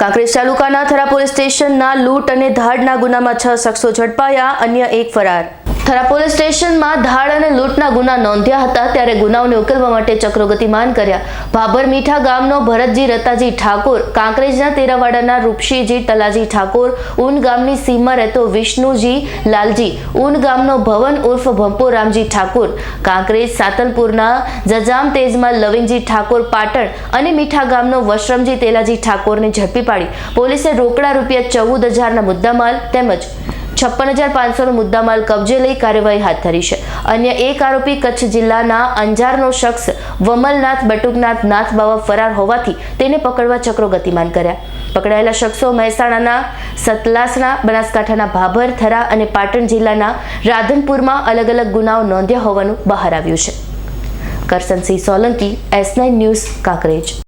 કાંકરેજ તાલુકાના થરા પોલીસ સ્ટેશનના લૂંટ અને ધાડના ગુનામાં છ શખ્સો ઝડપાયા, અન્ય એક ફરાર. થરા પોલીસ સ્ટેશનમાં ધાડ અને લૂંટના ગુના નોંધ્યા હતા ત્યારે ગુનાઓને ઉકેલવા માટે ચક્રો ગતિમાન કર્યા. ભાભર મીઠા ગામનો ભરતજી, રતાજી ઠાકોર, કાંકરેજના તેરાવાડાના રૂપશીજી, તલાજી ઠાકોર ઉન ગામની સીમમાં રહેતો વિષ્ણુજી, લાલજી ઉન ગામનો ભવન ઉર્ફ ભંપો રામજી ઠાકોર, કાંકરેજ, સાતલપુરના જજામ તેજમાં લવિંગજી ઠાકોર પાટણ અને મીઠા ગામનો વશરમજી તેલાજી ઠાકોરને ઝડપી પાડી. પોલીસે રોકડા રૂપિયા ચૌદ હજારના મુદ્દામાલ તેમજ છપ્પન હજાર પાંચસોનો મુદ્દામાલ કબજે લઈ કાર્યવાહી હાથ ધરી છે. અન્ય એક આરોપી કચ્છ જિલ્લાના અંજારનો શખ્સ વમલનાથ બટુકનાથ નાથ બાવા ફરાર હોવાથી તેને પકડવા ચક્રો ગતિમાન કર્યા. પકડાયેલા શખ્સો મહેસાણાના સતલાસણા બનાસકાંઠાના ભાભર, થરા અને પાટણ જિલ્લાના રાધનપુરમાં અલગ અલગ ગુનાઓ નોંધ્યા હોવાનું બહાર આવ્યું છે. Karsansinh Solanki, S nine news, Kankrej.